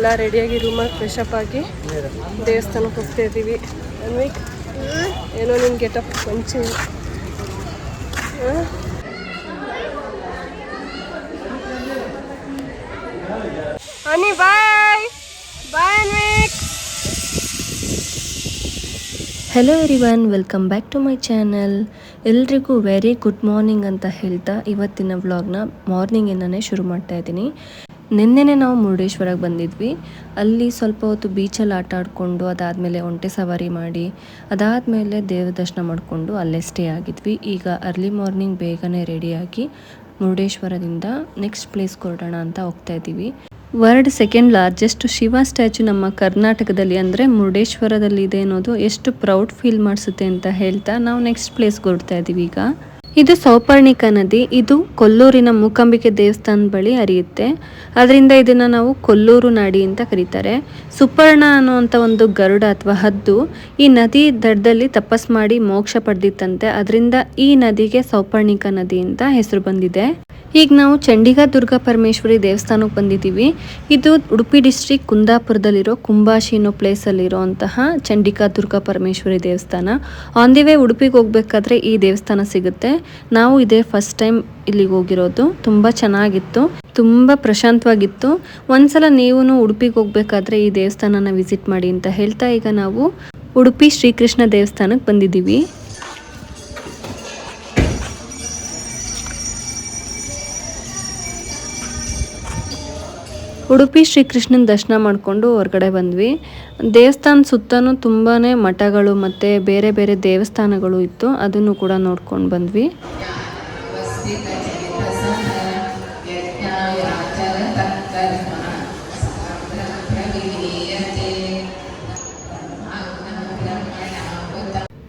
ಎಲ್ಲ ರೆಡಿಯಾಗಿ ರೂಮಾಗಿ fresh up ಆಗಿ ದೇವಸ್ಥಾನಕ್ಕೆ ಹೋಗ್ತಾ ಇದ್ದೀವಿ. ಅನ್ವಿಕ್, ಏನೋ ನಿನ್ನ ಗೆಟಪ್ ಮಂಚು ಅನಿ bye bye hello everyone welcome back to my channel ಎಲ್ರಿಗೂ ವೆರಿ ಗುಡ್ ಮಾರ್ನಿಂಗ್ ಅಂತ ಹೇಳ್ತಾ ಇವತ್ತಿನ ವ್ಲಾಗ್ನ ಮಾರ್ನಿಂಗಿಂದನೇ ಶುರು ಮಾಡ್ತಾ ಇದ್ದೀನಿ. ನಿನ್ನೆನೆ ನಾವು ಮುರುಡೇಶ್ವರಕ್ಕೆ ಬಂದಿದ್ವಿ. ಅಲ್ಲಿ ಸ್ವಲ್ಪ ಹೊತ್ತು ಬೀಚಲ್ಲಿ ಆಟ ಆಡಿಕೊಂಡು, ಅದಾದಮೇಲೆ ಒಂಟೆ ಸವಾರಿ ಮಾಡಿ, ಅದಾದಮೇಲೆ ದೇವ್ರ ದರ್ಶನ ಮಾಡಿಕೊಂಡು ಅಲ್ಲೇ ಸ್ಟೇ ಆಗಿದ್ವಿ. ಈಗ ಅರ್ಲಿ ಮಾರ್ನಿಂಗ್ ಬೇಗನೆ ರೆಡಿಯಾಗಿ ಮುರುಡೇಶ್ವರದಿಂದ ನೆಕ್ಸ್ಟ್ ಪ್ಲೇಸ್ ಹೊರಡೋಣ ಅಂತ ಹೋಗ್ತಾ ಇದ್ದೀವಿ. World second largest Shiva statue ನಮ್ಮ ಕರ್ನಾಟಕದಲ್ಲಿ ಅಂದರೆ ಮುರುಡೇಶ್ವರದಲ್ಲಿ ಇದೆ ಅನ್ನೋದು ಎಷ್ಟು ಪ್ರೌಡ್ ಫೀಲ್ ಮಾಡಿಸುತ್ತೆ ಅಂತ ಹೇಳ್ತಾ ನಾವು ನೆಕ್ಸ್ಟ್ ಪ್ಲೇಸ್ಗೆ ಹೊರಡ್ತಾ ಇದ್ದೀವಿ ಈಗ. ಇದು ಸೌಪರ್ಣಿಕ ನದಿ. ಇದು ಕೊಲ್ಲೂರಿನ ಮೂಕಾಂಬಿಕೆ ದೇವಸ್ಥಾನದ ಬಳಿ ಹರಿಯುತ್ತೆ. ಅದರಿಂದ ಇದನ್ನು ನಾವು ಕೊಲ್ಲೂರು ನಾಡಿ ಅಂತ ಕರೀತಾರೆ. ಸುಪರ್ಣ ಅನ್ನುವಂಥ ಒಂದು ಗರುಡ ಅಥವಾ ಹದ್ದು ಈ ನದಿ ದಡದಲ್ಲಿ ತಪಸ್ ಮಾಡಿ ಮೋಕ್ಷ ಪಡೆದಿತ್ತಂತೆ. ಅದರಿಂದ ಈ ನದಿಗೆ ಸೌಪರ್ಣಿಕ ನದಿ ಅಂತ ಹೆಸರು ಬಂದಿದೆ. ಈಗ ನಾವು ಚಂಡಿಗಾ ದುರ್ಗಾ ಪರಮೇಶ್ವರಿ ದೇವಸ್ಥಾನಕ್ಕೆ ಬಂದಿದ್ದೀವಿ. ಇದು ಉಡುಪಿ ಡಿಸ್ಟ್ರಿಕ್ಟ್ ಕುಂದಾಪುರದಲ್ಲಿರೋ ಕುಂಬಾಶಿ ಅನ್ನೋ ಪ್ಲೇಸಲ್ಲಿರೋಂತಹ ಚಂಡಿಕಾ ದುರ್ಗಾ ಪರಮೇಶ್ವರಿ ದೇವಸ್ಥಾನ. ಆನ್ ದಿ ವೇ ಉಡುಪಿಗೆ ಹೋಗ್ಬೇಕಾದ್ರೆ ಈ ದೇವಸ್ಥಾನ ಸಿಗುತ್ತೆ. ನಾವು ಇದೇ ಫಸ್ಟ್ ಟೈಮ್ ಇಲ್ಲಿಗೆ ಹೋಗಿರೋದು. ತುಂಬ ಚೆನ್ನಾಗಿತ್ತು. ತುಂಬ ಪ್ರಶಾಂತವಾಗಿತ್ತು. ಒಂದ್ಸಲ ನೀವು ಉಡುಪಿಗೆ ಹೋಗ್ಬೇಕಾದ್ರೆ ಈ ದೇವಸ್ಥಾನನ ವಿಸಿಟ್ ಮಾಡಿ ಅಂತ ಹೇಳ್ತಾ ಈಗ ನಾವು ಉಡುಪಿ ಶ್ರೀಕೃಷ್ಣ ದೇವಸ್ಥಾನಕ್ಕೆ ಬಂದಿದ್ದೀವಿ. ಉಡುಪಿ ಶ್ರೀಕೃಷ್ಣನ ದರ್ಶನ ಮಾಡಿಕೊಂಡು ಹೊರಗಡೆ ಬಂದ್ವಿ. ದೇವಸ್ಥಾನ ಸುತ್ತಲೂ ತುಂಬಾ ಮಠಗಳು ಮತ್ತು ಬೇರೆ ಬೇರೆ ದೇವಸ್ಥಾನಗಳು ಇತ್ತು. ಅದನ್ನು ಕೂಡ ನೋಡ್ಕೊಂಡು ಬಂದ್ವಿ.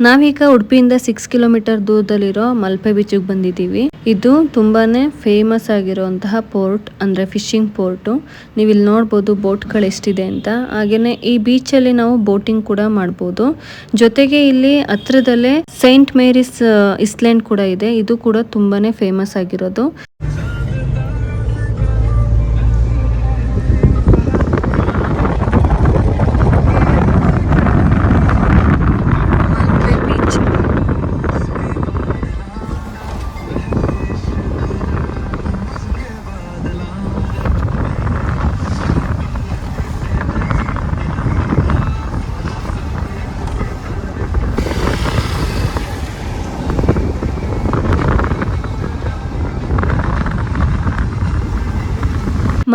ನಾವೀಗ ಉಡುಪಿಯಿಂದ ಸಿಕ್ಸ್ ಕಿಲೋಮೀಟರ್ ದೂರದಲ್ಲಿರೋ ಮಲ್ಪೆ ಬೀಚಿಗೆ ಬಂದಿದ್ದೀವಿ. ಇದು ತುಂಬಾನೇ ಫೇಮಸ್ ಆಗಿರುವಂತಹ ಪೋರ್ಟ್ ಅಂದ್ರೆ ಫಿಶಿಂಗ್ ಪೋರ್ಟು ನೀವು ಇಲ್ಲಿ ನೋಡ್ಬೋದು ಬೋಟ್ಗಳು ಎಷ್ಟಿದೆ ಅಂತ. ಹಾಗೇನೇ ಈ ಬೀಚಲ್ಲಿ ನಾವು ಬೋಟಿಂಗ್ ಕೂಡ ಮಾಡ್ಬೋದು. ಜೊತೆಗೆ ಇಲ್ಲಿ ಹತ್ರದಲ್ಲೇ ಸೈಂಟ್ ಮೇರಿಸ್ ಇಸ್ಲ್ಯಾಂಡ್ ಕೂಡ ಇದೆ. ಇದು ಕೂಡ ತುಂಬಾನೇ ಫೇಮಸ್ ಆಗಿರೋದು.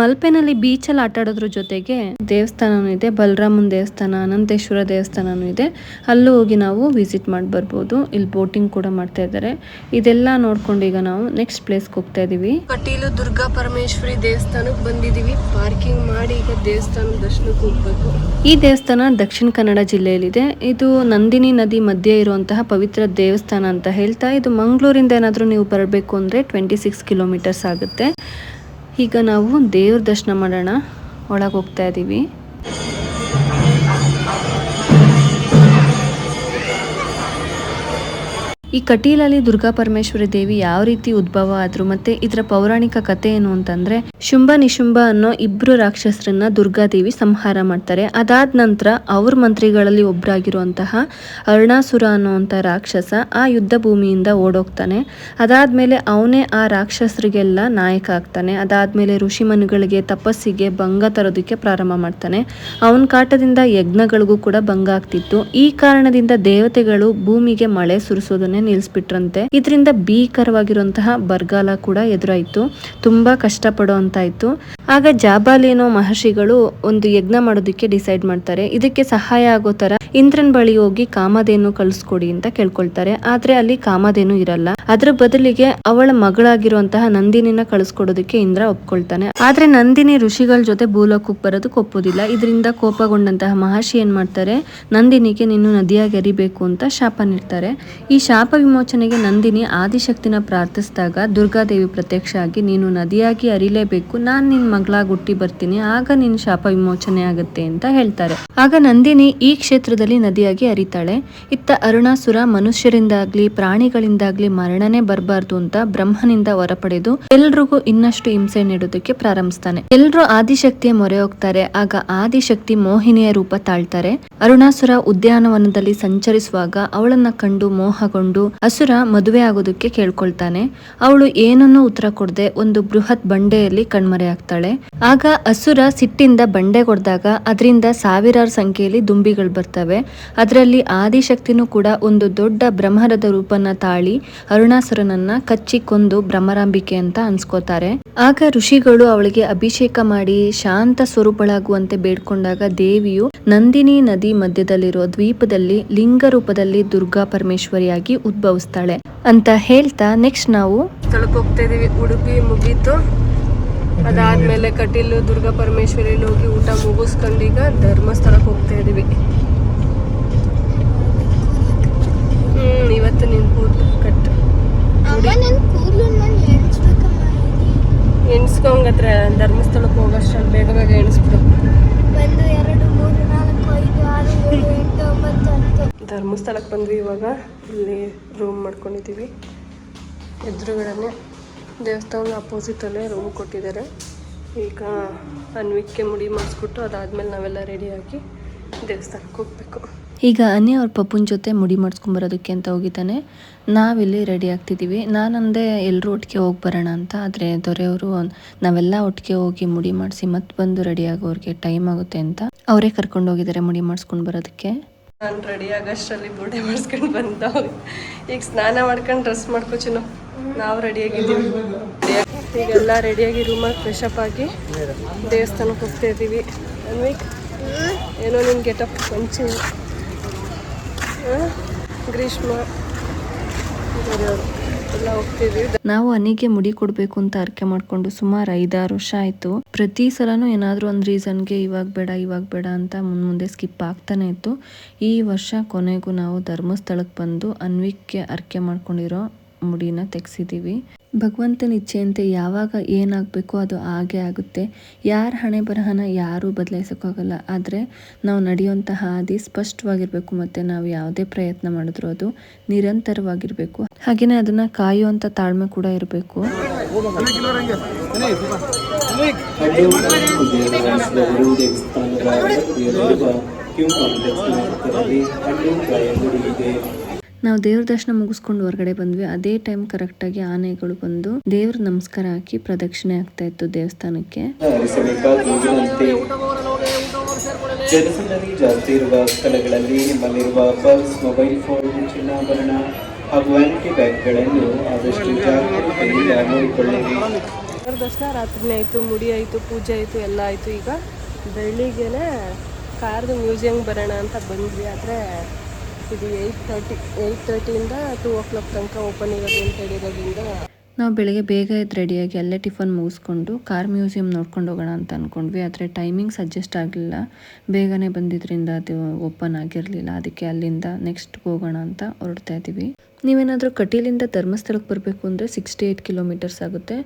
ಮಲ್ಪೆನಲ್ಲಿ ಬೀಚಲ್ಲಿ ಆಟ ಆಡೋದ್ರ ಜೊತೆಗೆ ದೇವಸ್ಥಾನನೂ ಇದೆ ಬಲರಾಮನ್ ದೇವಸ್ಥಾನ ಅನಂತೇಶ್ವರ ದೇವಸ್ಥಾನನೂ ಇದೆ. ಅಲ್ಲೂ ಹೋಗಿ ನಾವು ವಿಸಿಟ್ ಮಾಡಿ ಬರ್ಬೋದು. ಇಲ್ಲಿ ಬೋಟಿಂಗ್ ಕೂಡ ಮಾಡ್ತಾ ಇದ್ದಾರೆ. ಇದೆಲ್ಲ ನೋಡ್ಕೊಂಡು ಈಗ ನಾವು ನೆಕ್ಸ್ಟ್ ಪ್ಲೇಸ್ಗೆ ಹೋಗ್ತಾ ಇದೀವಿ. ಕಟೀಲು ದುರ್ಗಾ ಪರಮೇಶ್ವರಿ ದೇವಸ್ಥಾನಕ್ಕೆ ಬಂದಿದೀವಿ. ಪಾರ್ಕಿಂಗ್ ಮಾಡಿ ಈಗ ದೇವಸ್ಥಾನ ದರ್ಶನಕ್ಕೆ ಹೋಗ್ಬೇಕು. ಈ ದೇವಸ್ಥಾನ ದಕ್ಷಿಣ ಕನ್ನಡ ಜಿಲ್ಲೆಯಲ್ಲಿದೆ. ಇದು ನಂದಿನಿ ನದಿ ಮಧ್ಯೆ ಇರುವಂತಹ ಪವಿತ್ರ ದೇವಸ್ಥಾನ ಅಂತ ಹೇಳ್ತಾ ಇದು ಮಂಗಳೂರಿಂದ ಏನಾದರೂ ನೀವು ಬರಬೇಕು ಅಂದರೆ ಟ್ವೆಂಟಿ ಸಿಕ್ಸ್ ಕಿಲೋಮೀಟರ್ಸ್ ಆಗುತ್ತೆ. ಈಗ ನಾವು ದೇವ್ರ ದರ್ಶನ ಮಾಡೋಣ. ಒಳಗೆ ಹೋಗ್ತಾ ಇದ್ದೀವಿ ಈ ಕಟೀಲಲ್ಲಿ ದುರ್ಗಾ ಪರಮೇಶ್ವರಿ ದೇವಿ ಯಾವ ರೀತಿ ಉದ್ಭವ ಆದ್ರು ಮತ್ತೆ ಇದರ ಪೌರಾಣಿಕ ಕಥೆ ಏನು ಅಂತಂದ್ರೆ, ಶುಂಭ ನಿಶುಂಭ ಅನ್ನೋ ಇಬ್ರು ರಾಕ್ಷಸರನ್ನ ದುರ್ಗಾದೇವಿ ಸಂಹಾರ ಮಾಡ್ತಾರೆ. ಅದಾದ ನಂತರ ಅವ್ರ ಮಂತ್ರಿಗಳಲ್ಲಿ ಒಬ್ಬರಾಗಿರುವಂತಹ ಅರುಣಾಸುರ ಅನ್ನುವಂಥ ರಾಕ್ಷಸ ಆ ಯುದ್ಧ ಭೂಮಿಯಿಂದ ಓಡೋಗ್ತಾನೆ. ಅದಾದ್ಮೇಲೆ ಅವನೇ ಆ ರಾಕ್ಷಸರಿಗೆಲ್ಲ ನಾಯಕ ಆಗ್ತಾನೆ. ಅದಾದ್ಮೇಲೆ ಋಷಿಮನುಗಳಿಗೆ ತಪಸ್ಸಿಗೆ ಭಂಗ ತರೋದಕ್ಕೆ ಪ್ರಾರಂಭ ಮಾಡ್ತಾನೆ. ಅವನ ಕಾಟದಿಂದ ಯಜ್ಞಗಳಿಗೂ ಕೂಡ ಭಂಗ ಆಗ್ತಿತ್ತು. ಈ ಕಾರಣದಿಂದ ದೇವತೆಗಳು ಭೂಮಿಗೆ ಮಳೆ ಸುರಿಸೋದನ್ನೇ ನಿಲ್ಲಿಸ್ಬಿಟ್ರಂತೆ ಇದರಿಂದ ಭೀಕರವಾಗಿರುವಂತಹ ಬರಗಾಲ ಕೂಡ ಎದುರಾಯಿತು. ತುಂಬಾ ಕಷ್ಟಪಡುವಂತಾಯ್ತು. ಆಗ ಜಾಬಾಲಿನೋ ಮಹರ್ಷಿಗಳು ಒಂದು ಯಜ್ಞ ಮಾಡೋದಕ್ಕೆ ಡಿಸೈಡ್ ಮಾಡ್ತಾರೆ. ಇದಕ್ಕೆ ಸಹಾಯ ಆಗೋ ತರ ಇಂದ್ರನ್ ಬಳಿ ಹೋಗಿ ಕಾಮಧೇನು ಕಳಿಸ್ಕೊಡಿ ಅಂತ ಕೇಳ್ಕೊಳ್ತಾರೆ. ಆದ್ರೆ ಅಲ್ಲಿ ಕಾಮಧೇನು ಇರಲ್ಲ. ಅದ್ರ ಬದಲಿಗೆ ಅವಳ ಮಗಳಾಗಿರುವಂತಹ ನಂದಿನಿನ ಕಳಿಸ್ಕೊಡೋದಕ್ಕೆ ಇಂದ್ರ ಒಪ್ಕೊಳ್ತಾನೆ. ಆದ್ರೆ ನಂದಿನಿ ಋಷಿಗಳ ಜೊತೆ ಭೂಲೋಕಕ್ಕೆ ಬರೋದಕ್ಕೆ ಒಪ್ಪೋದಿಲ್ಲ ಇದರಿಂದ ಕೋಪಗೊಂಡಂತಹ ಮಹರ್ಷಿ ಏನ್ ಮಾಡ್ತಾರೆ? ನಂದಿನಿಗೆ ನೀನು ನದಿಯಾಗಿ ಎರಿಬೇಕು ಅಂತ ಶಾಪ ನೀಡ್ತಾರೆ. ಈ ಶಾಪ ಶಾಪ ವಿಮೋಚನೆಗೆ ನಂದಿನಿ ಆದಿಶಕ್ತಿನ ಪ್ರಾರ್ಥಿಸಿದಾಗ, ದುರ್ಗಾದೇವಿ ಪ್ರತ್ಯಕ್ಷ ಆಗಿ ನೀನು ನದಿಯಾಗಿ ಅರಿಲೇಬೇಕು ನಾನು ನಿನ್ ಮಗಳಾಗಿ ಹುಟ್ಟಿ ಬರ್ತೀನಿ. ಆಗ ನಿನ್ನ ಶಾಪ ವಿಮೋಚನೆ ಆಗುತ್ತೆ ಅಂತ ಹೇಳ್ತಾರೆ. ಆಗ ನಂದಿನಿ ಈ ಕ್ಷೇತ್ರದಲ್ಲಿ ನದಿಯಾಗಿ ಅರಿತಾಳೆ. ಇತ್ತ ಅರುಣಾಸುರ ಮನುಷ್ಯರಿಂದಾಗ್ಲಿ, ಪ್ರಾಣಿಗಳಿಂದಾಗ್ಲಿ ಮರಣನೇ ಬರಬಾರ್ದು ಅಂತ ಬ್ರಹ್ಮನಿಂದ ವರ ಪಡೆದು ಎಲ್ರಿಗೂ ಇನ್ನಷ್ಟು ಹಿಂಸೆ ನೀಡೋದಕ್ಕೆ ಪ್ರಾರಂಭಿಸ್ತಾನೆ. ಎಲ್ರು ಆದಿಶಕ್ತಿಯ ಮೊರೆ ಹೋಗ್ತಾರೆ. ಆಗ ಆದಿಶಕ್ತಿ ಮೋಹಿನಿಯ ರೂಪ ತಾಳ್ತಾರೆ. ಅರುಣಾಸುರ ಉದ್ಯಾನವನದಲ್ಲಿ ಸಂಚರಿಸುವಾಗ ಅವಳನ್ನ ಕಂಡು ಮೋಹಗೊಂಡು ಅಸುರ ಮದುವೆ ಆಗೋದಕ್ಕೆ ಕೇಳ್ಕೊಳ್ತಾನೆ. ಅವಳು ಏನನ್ನೂ ಉತ್ತರ ಕೊಡದೆ ಒಂದು ಬೃಹತ್ ಬಂಡೆಯಲ್ಲಿ ಕಣ್ಮರೆಯಾಗ್ತಾಳೆ ಆಗ ಅಸುರ ಸಿಟ್ಟಿಂದ ಬಂಡೆ ಕೊಡ್ದಾಗ ಅದರಿಂದ ಸಾವಿರಾರು ಸಂಖ್ಯೆಯಲ್ಲಿ ದುಂಬಿಗಳು ಬರ್ತವೆ. ಅದರಲ್ಲಿ ಆದಿಶಕ್ತಿನೂ ಕೂಡ ಒಂದು ದೊಡ್ಡ ಬ್ರಹ್ಮರದ ರೂಪನ ತಾಳಿ ಅರುಣಾಸುರನನ್ನ ಕಚ್ಚಿ ಕೊಂದು ಭ್ರಮರಾಂಬಿಕೆ ಅಂತ ಅನ್ಸ್ಕೋತಾರೆ. ಆಗ ಋಷಿಗಳು ಅವಳಿಗೆ ಅಭಿಷೇಕ ಮಾಡಿ ಶಾಂತ ಸ್ವರೂಪಳಾಗುವಂತೆ ಬೇಡ್ಕೊಂಡಾಗ ದೇವಿಯು ನಂದಿನಿ ನದಿ ಮಧ್ಯದಲ್ಲಿರೋ ದ್ವೀಪದಲ್ಲಿ ಲಿಂಗ ರೂಪದಲ್ಲಿ ದುರ್ಗಾ ಪರಮೇಶ್ವರಿಯಾಗಿ ಉದ್ಭವಿಸ್ತಾಳೆ ಅಂತ ಹೇಳ್ತಾ ನೆಕ್ಸ್ಟ್ ನಾವು ಸ್ಥಳಕ್ಕೆ ಹೋಗ್ತಾ ಇದೀವಿ ಉಡುಪಿ ಮುಗೀತು. ಅದಾದ್ಮೇಲೆ ಕಟೀಲು ದುರ್ಗಾ ಪರಮೇಶ್ವರಿಲಿ ಹೋಗಿ ಊಟ ಮುಗಿಸ್ಕೊಂಡು ಈಗ ಧರ್ಮಸ್ಥಳಕ್ಕೆ ಹೋಗ್ತಾ ಇದೀವಿ. ಹ್ಮ್ ಇವತ್ತು ನಿನ್ ಕೂದಲು ಕಟ್. ಎಣಿಸ್ಕೊಂಗತ್ರ ಧರ್ಮಸ್ಥಳಕ್ಕೆ ಹೋಗೋಷ್ಟ್ರಲ್ಲಿ ಬೇಗ ಬೇಗ ಎಣಿಸ್ಬಿಡು. ಒಂದು ಎರಡು ಮೂರು ನಾಲ್ಕು ಐದು ಆರು ಧರ್ಮಸ್ಥಳಕ್ಕೆ ಬಂದ್ವಿ ಇವಾಗ. ಇಲ್ಲಿ ರೂಮ್ ಮಾಡ್ಕೊಂಡಿದ್ದೀವಿ ಎದುರುಗಡೆ ದೇವಸ್ಥಾನ ಅಪೋಸಿಟಲ್ಲೇ ರೂಮ್ ಕೊಟ್ಟಿದ್ದಾರೆ. ಈಗ ಅನ್ವಿಕ್ಕೆ ಮುಡಿ ಮಾಡಿಸ್ಬಿಟ್ಟು ಅದಾದಮೇಲೆ ನಾವೆಲ್ಲ ರೆಡಿಯಾಗಿ ದೇವಸ್ಥಾನಕ್ಕೆ ಹೋಗ್ಬೇಕು. ಈಗ ಅನಿ ಅವ್ರ ಪಪ್ಪನ ಜೊತೆ ಮುಡಿ ಮಾಡಿಸ್ಕೊಂಬರೋದಕ್ಕೆ ಅಂತ ಹೋಗಿದ್ದಾನೆ. ನಾವಿಲ್ಲಿ ರೆಡಿ ಆಗ್ತಿದ್ದೀವಿ ನಾನಂದೆ ಎಲ್ಲರೂ ಒಟ್ಟಿಗೆ ಹೋಗಿ ಬರೋಣ ಅಂತ. ಆದರೆ ದೊರೆಯವರು ನಾವೆಲ್ಲ ಒಟ್ಟಿಗೆ ಹೋಗಿ ಮುಡಿ ಮಾಡಿಸಿ ಮತ್ತೆ ಬಂದು ರೆಡಿ ಆಗೋರಿಗೆ ಟೈಮ್ ಆಗುತ್ತೆ ಅಂತ. ಅವರೇ ಕರ್ಕೊಂಡು ಹೋಗಿದ್ದಾರೆ ಮುಡಿ ಮಾಡಿಸ್ಕೊಂಡು ಬರೋದಕ್ಕೆ. ನಾನು ರೆಡಿ ಆಗಷ್ಟರಲ್ಲಿ ಬೂಡೆ ಮಾಡಿಸ್ಕೊಂಡು ಬಂದವು ಈಗ ಸ್ನಾನ ಮಾಡ್ಕೊಂಡು ಡ್ರೆಸ್ ಮಾಡ್ಕೊಚಿನು ನಾವು ರೆಡಿಯಾಗಿದ್ದೀವಿ ಈಗೆಲ್ಲ ರೆಡಿಯಾಗಿ ರೂಮಲ್ಲಿ ಫ್ರೆಶ್ ಅಪ್ ಆಗಿ ದೇವಸ್ಥಾನಕ್ಕೆ ಹೋಗ್ತಾ ಇದ್ದೀವಿ. ಅನ್ವಿಕ್, ಏನೋ ನಿನ್ನ ಗೆಟಪ್ ಆ? ಗ್ರೀಷ್ಮ ನಾವು ಅನಿಗೆ ಮುಡಿ ಕೊಡಬೇಕು ಅಂತ ಅರ್ಕೆ ಮಾಡ್ಕೊಂಡು ಸುಮಾರು ಐದಾರು ವರ್ಷ ಆಯ್ತು. ಪ್ರತಿ ಸಲನೂ ಏನಾದ್ರೂ ಒಂದು ರೀಸನ್ಗೆ ಇವಾಗ ಬೇಡ ಇವಾಗ ಬೇಡ ಅಂತ ಮುಂದ್ ಮುಂದೆ ಸ್ಕಿಪ್ ಆಗ್ತಾನೆ ಇತ್ತು. ಈ ವರ್ಷ ಕೊನೆಗೂ ನಾವು ಧರ್ಮಸ್ಥಳಕ್ಕೆ ಬಂದು ಅನ್ವಿಕ್ಗೆ ಅರ್ಕೆ ಮಾಡ್ಕೊಂಡಿರೋ ಮುಡಿನ ತೆಗ್ಸಿದ್ದೀವಿ ಭಗವಂತನ ಇಚ್ಛೆಯಂತೆ ಯಾವಾಗ ಏನಾಗಬೇಕು ಅದು ಹಾಗೆ ಆಗುತ್ತೆ. ಯಾರ ಹಣೆ ಬರಹನ ಯಾರೂ ಬದಲಾಯಿಸೋಕ್ಕಾಗಲ್ಲ. ಆದರೆ ನಾವು ನಡೆಯುವಂತಹ ಹಾದಿ ಸ್ಪಷ್ಟವಾಗಿರಬೇಕು ಮತ್ತು ನಾವು ಯಾವುದೇ ಪ್ರಯತ್ನ ಮಾಡಿದ್ರೂ ಅದು ನಿರಂತರವಾಗಿರಬೇಕು. ಹಾಗೆಯೇ ಅದನ್ನು ಕಾಯುವಂಥ ತಾಳ್ಮೆ ಕೂಡ ಇರಬೇಕು. ನಾವು ದೇವ್ರ ದರ್ಶನ ಮುಗಿಸ್ಕೊಂಡು ಹೊರಗಡೆ ಬಂದ್ವಿ. ಅದೇ ಟೈಮ್ ಕರೆಕ್ಟಾಗಿ ಆನೆಗಳು ಬಂದು ದೇವ್ರ ನಮಸ್ಕಾರ ಹಾಕಿ ಪ್ರದಕ್ಷಿಣೆ ಆಗ್ತಾ ಇತ್ತು ದೇವಸ್ಥಾನಕ್ಕೆ. ಜನಸಂದಣಿ ಜಾಸ್ತಿ ಇರುವ ಸ್ಥಳಗಳಲ್ಲಿ ನಿಮ್ಮಲ್ಲಿರುವ ಪರ್ಸ್ ಮೊಬೈಲ್ ಫೋನ್ ಚಿನ್ನಾಭರಣ ಹಾಗೂ ವ್ಯಾನಿಟಿ ಬ್ಯಾಗ್ಗಳನ್ನು ಆದಷ್ಟು ಜಾಗರೂಕತೆಯಿಂದ ನೋಡಿಕೊಳ್ಳಿರಿ. ದೇವ್ರ ದರ್ಶನ ರಾತ್ರಿನೇ ಆಯಿತು ಮುಡಿ ಆಯಿತು ಪೂಜೆ ಆಯಿತು ಎಲ್ಲ ಆಯಿತು. ಈಗ ಬೆಳಿಗ್ಗೆನೆ ಕಾರ್ದು ಮ್ಯೂಸಿಯಂಗೆ ಬರೋಣ ಅಂತ ಬಂದ್ವಿ. ಆದರೆ ಇದು ಏಯ್ಟ್ ತರ್ಟಿ, ಏಯ್ಟ್ ತರ್ಟಿಯಿಂದ ಟೂ ಓ ಕ್ಲಾಕ್ ತನಕ ಓಪನ್ ಇರೋದು ಅಂತ ಹೇಳಿರೋದ್ರಿಂದ ನಾವು ಬೆಳಗ್ಗೆ ಬೇಗ ಇದ್ದು ರೆಡಿಯಾಗಿ ಅಲ್ಲೇ ಟಿಫನ್ ಮುಗಿಸ್ಕೊಂಡು ಕಾರ್ ಮ್ಯೂಸಿಯಂ ನೋಡ್ಕೊಂಡು ಹೋಗೋಣ ಅಂತ ಅಂದ್ಕೊಂಡ್ವಿ ಆದರೆ ಟೈಮಿಂಗ್ಸ್ ಸಜೆಸ್ಟ್ ಆಗಲಿಲ್ಲ. ಬೇಗನೆ ಬಂದಿದ್ದರಿಂದ ಅದು ಓಪನ್ ಆಗಿರಲಿಲ್ಲ. ಅದಕ್ಕೆ ಅಲ್ಲಿಂದ ನೆಕ್ಸ್ಟ್ ಹೋಗೋಣ ಅಂತ ಹೊರಡ್ತಾ ಇದ್ದೀವಿ. ನೀವೇನಾದರೂ ಕಟೀಲಿಂದ ಧರ್ಮಸ್ಥಳಕ್ಕೆ ಬರಬೇಕು ಅಂದರೆ ಸಿಕ್ಸ್ಟಿ ಏಯ್ಟ್ ಕಿಲೋಮೀಟರ್ಸ್ ಆಗುತ್ತೆ.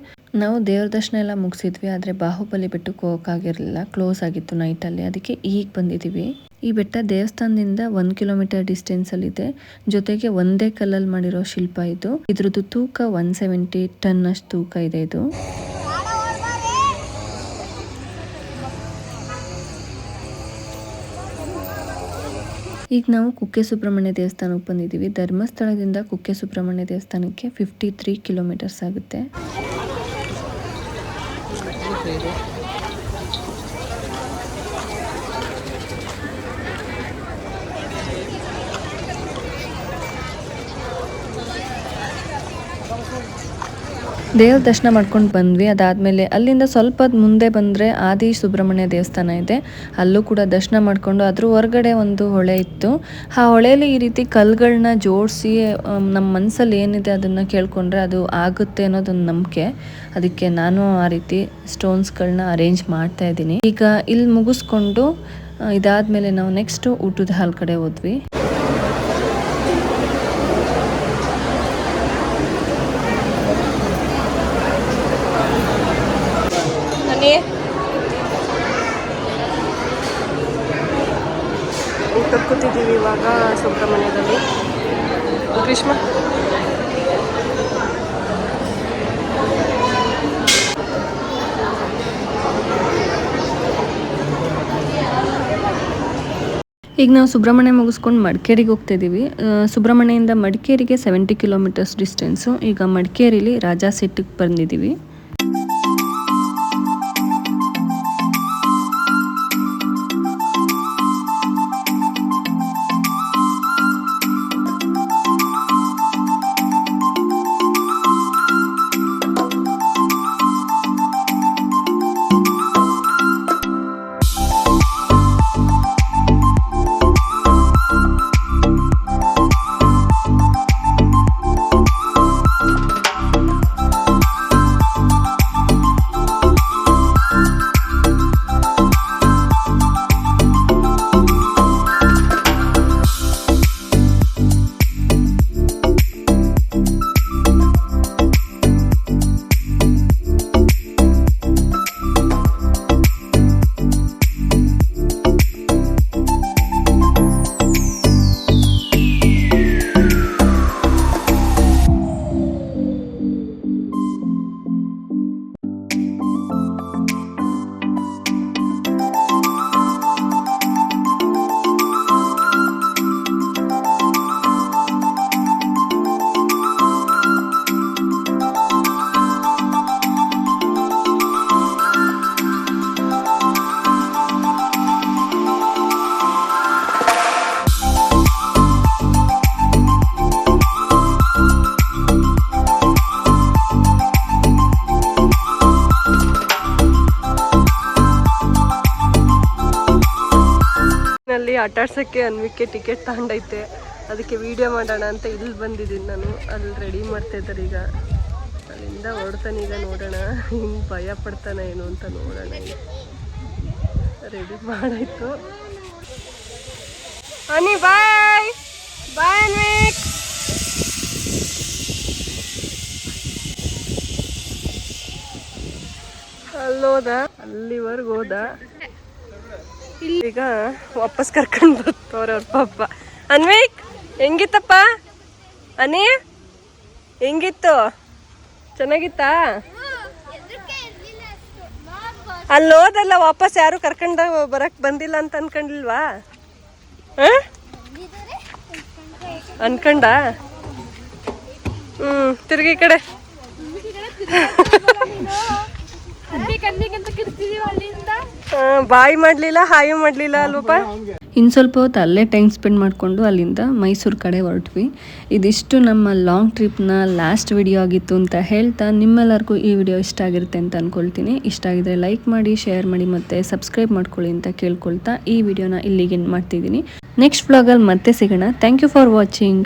ನಾವು ದೇವ್ರ ದರ್ಶನ ಎಲ್ಲ ಮುಗಿಸಿದ್ವಿ. ಆದರೆ ಬಾಹುಬಲಿ ಬೆಟ್ಟಕ್ಕೆ ಹೋಗೋಕ್ಕಾಗಿರಲಿಲ್ಲ. ಕ್ಲೋಸ್ ಆಗಿತ್ತು ನೈಟಲ್ಲಿ. ಅದಕ್ಕೆ ಈಗ ಬಂದಿದ್ದೀವಿ. ಈ ಬೆಟ್ಟ ದೇವಸ್ಥಾನದಿಂದ ಒಂದು ಕಿಲೋಮೀಟರ್ ಡಿಸ್ಟೆನ್ಸಲ್ಲಿದೆ ಜೊತೆಗೆ ಒಂದೇ ಕಲ್ಲಲ್ಲಿ ಮಾಡಿರೋ ಶಿಲ್ಪ ಇದು. ಇದ್ರದ್ದು ತೂಕ ಒನ್ ಸೆವೆಂಟಿ ಟನ್ ಅಷ್ಟು ತೂಕ ಇದೆ ಇದು. ಈಗ ನಾವು ಕುಕ್ಕೆ ಸುಬ್ರಹ್ಮಣ್ಯ ದೇವಸ್ಥಾನಕ್ಕೆ ಬಂದಿದ್ದೀವಿ. ಧರ್ಮಸ್ಥಳದಿಂದ ಕುಕ್ಕೆ ಸುಬ್ರಹ್ಮಣ್ಯ ದೇವಸ್ಥಾನಕ್ಕೆ ಫಿಫ್ಟಿ ತ್ರೀ ಕಿಲೋಮೀಟರ್ಸ್ ಆಗುತ್ತೆ. ದೇವ್ರ ದರ್ಶನ ಮಾಡ್ಕೊಂಡು ಬಂದ್ವಿ. ಅದಾದಮೇಲೆ ಅಲ್ಲಿಂದ ಸ್ವಲ್ಪ ಮುಂದೆ ಬಂದರೆ ಆದಿ ಸುಬ್ರಹ್ಮಣ್ಯ ದೇವಸ್ಥಾನ ಇದೆ. ಅಲ್ಲೂ ಕೂಡ ದರ್ಶನ ಮಾಡಿಕೊಂಡು ಅದ್ರ ಹೊರಗಡೆ ಒಂದು ಹೊಳೆ ಇತ್ತು. ಆ ಹೊಳೆಯಲ್ಲಿ ಈ ರೀತಿ ಕಲ್ಗಳನ್ನ ಜೋಡಿಸಿ ನಮ್ಮ ಮನಸ್ಸಲ್ಲಿ ಏನಿದೆ ಅದನ್ನು ಕೇಳ್ಕೊಂಡ್ರೆ ಅದು ಆಗುತ್ತೆ ಅನ್ನೋದೊಂದು ನಂಬಿಕೆ. ಅದಕ್ಕೆ ನಾನು ಆ ರೀತಿ ಸ್ಟೋನ್ಸ್ಗಳನ್ನ ಅರೇಂಜ್ ಮಾಡ್ತಾ ಇದ್ದೀನಿ. ಈಗ ಇಲ್ಲಿ ಮುಗಿಸ್ಕೊಂಡು ಇದಾದ ಮೇಲೆ ನಾವು ನೆಕ್ಸ್ಟು ಊಟದ ಹಾಲ್ ಕಡೆ ಹೋದ್ವಿ. ಇವಾಗ ಸುಬ್ರಹ್ಮಣ್ಯದಲ್ಲಿ ಗ್ರೀಷ್ಮ. ಈಗ ನಾವು ಸುಬ್ರಹ್ಮಣ್ಯ ಮುಗಿಸ್ಕೊಂಡು ಮಡಿಕೇರಿಗೆ ಹೋಗ್ತಾ ಇದ್ದೀವಿ ಆ, ಸುಬ್ರಹ್ಮಣ್ಯದಿಂದ ಮಡಿಕೇರಿಗೆ ಸೆವೆಂಟಿ ಕಿಲೋಮೀಟರ್ಸ್ ಡಿಸ್ಟೆನ್ಸು ಈಗ ಮಡಿಕೇರಿಲಿ ರಾಜಾ ಸಿಟ್ಟಿಗೆ ಬಂದಿದ್ದೀವಿ. ಆಟ ಆಡ್ಸೋಕ್ಕೆ ಅನ್ವಿಕೆ ಟಿಕೆಟ್ ತಗೊಂಡೈತೆ. ಅದಕ್ಕೆ ವಿಡಿಯೋ ಮಾಡೋಣ ಅಂತ ಇಲ್ಲಿ ಬಂದಿದ್ದೀನಿ ನಾನು. ಅಲ್ಲಿ ರೆಡಿ ಮಾಡ್ತಾ ಇದ್ದಾರೆ ಈಗ. ಅಲ್ಲಿಂದ ಹೊಡ್ತಾನೆ ಈಗ ನೋಡೋಣ. ಹಿಂಗೆ ಭಯ ಪಡ್ತಾನೆ ಏನು ಅಂತ ನೋಡೋಣ ರೆಡಿ ಮಾಡಾಯ್ತು. ಅನಿ ಬಾಯ್ ಬಾಯ್ ಅನ್ವಿಕ್ ಅಲ್ಲೋದ? ಅಲ್ಲಿವರೆಗೆ ಹೋದ? ಈಗ ವಾಪಸ್ ಕರ್ಕೊಂಡು ಬರ್ತಾವ್ರೆ ಅವ್ರ ಪಾಪ. ಅನ್ವಿಕ್, ಹೆಂಗಿತ್ತಪ್ಪ? ಅನಿ, ಹೆಂಗಿತ್ತು? ಚೆನ್ನಾಗಿತ್ತಾ? ಅಲ್ಲಿ ಹೋದಲ್ಲ, ವಾಪಸ್ ಯಾರು ಕರ್ಕೊಂಡ ಬರಕ್ ಬಂದಿಲ್ಲ ಅಂತ ಅನ್ಕೊಂಡಿಲ್ವಾ? ಅನ್ಕಂಡ? ಹ್ಮ್, ತಿರ್ಗಿ ಕಡೆ ಆ, ಬಾಯ್ ಮಾಡ್ಲಿಲ್ಲ, ಹಾಯ್ ಮಾಡ್ಲಿಲ್ಲ ಅಲ್ವಪ್ಪ? ಇನ್ನು ಸ್ವಲ್ಪ ಹೊತ್ತು ಅಲ್ಲೇ ಟೈಮ್ ಸ್ಪೆಂಡ್ ಮಾಡಿಕೊಂಡು ಅಲ್ಲಿಂದ ಮೈಸೂರು ಕಡೆ ಹೊರಟ್ವಿ. ಇದಿಷ್ಟು ನಮ್ಮ ಲಾಂಗ್ ಟ್ರಿಪ್ನ ಲಾಸ್ಟ್ ವಿಡಿಯೋ ಆಗಿತ್ತು ಅಂತ ಹೇಳ್ತಾ ನಿಮ್ಮೆಲ್ಲರಿಗೂ ಈ ವಿಡಿಯೋ ಇಷ್ಟ ಆಗಿರುತ್ತೆ ಅಂತ ಅಂದ್ಕೊಳ್ತೀನಿ ಇಷ್ಟ ಆಗಿದ್ರೆ ಲೈಕ್ ಮಾಡಿ ಶೇರ್ ಮಾಡಿ ಮತ್ತು ಸಬ್ಸ್ಕ್ರೈಬ್ ಮಾಡ್ಕೊಳ್ಳಿ ಅಂತ ಕೇಳ್ಕೊಳ್ತಾ ಈ ವಿಡಿಯೋನ ಇಲ್ಲಿಗೆ ಮಾಡ್ತಿದ್ದೀನಿ. ನೆಕ್ಸ್ಟ್ ವ್ಲಾಗಲ್ಲಿ ಮತ್ತೆ ಸಿಗೋಣ. Thank you for watching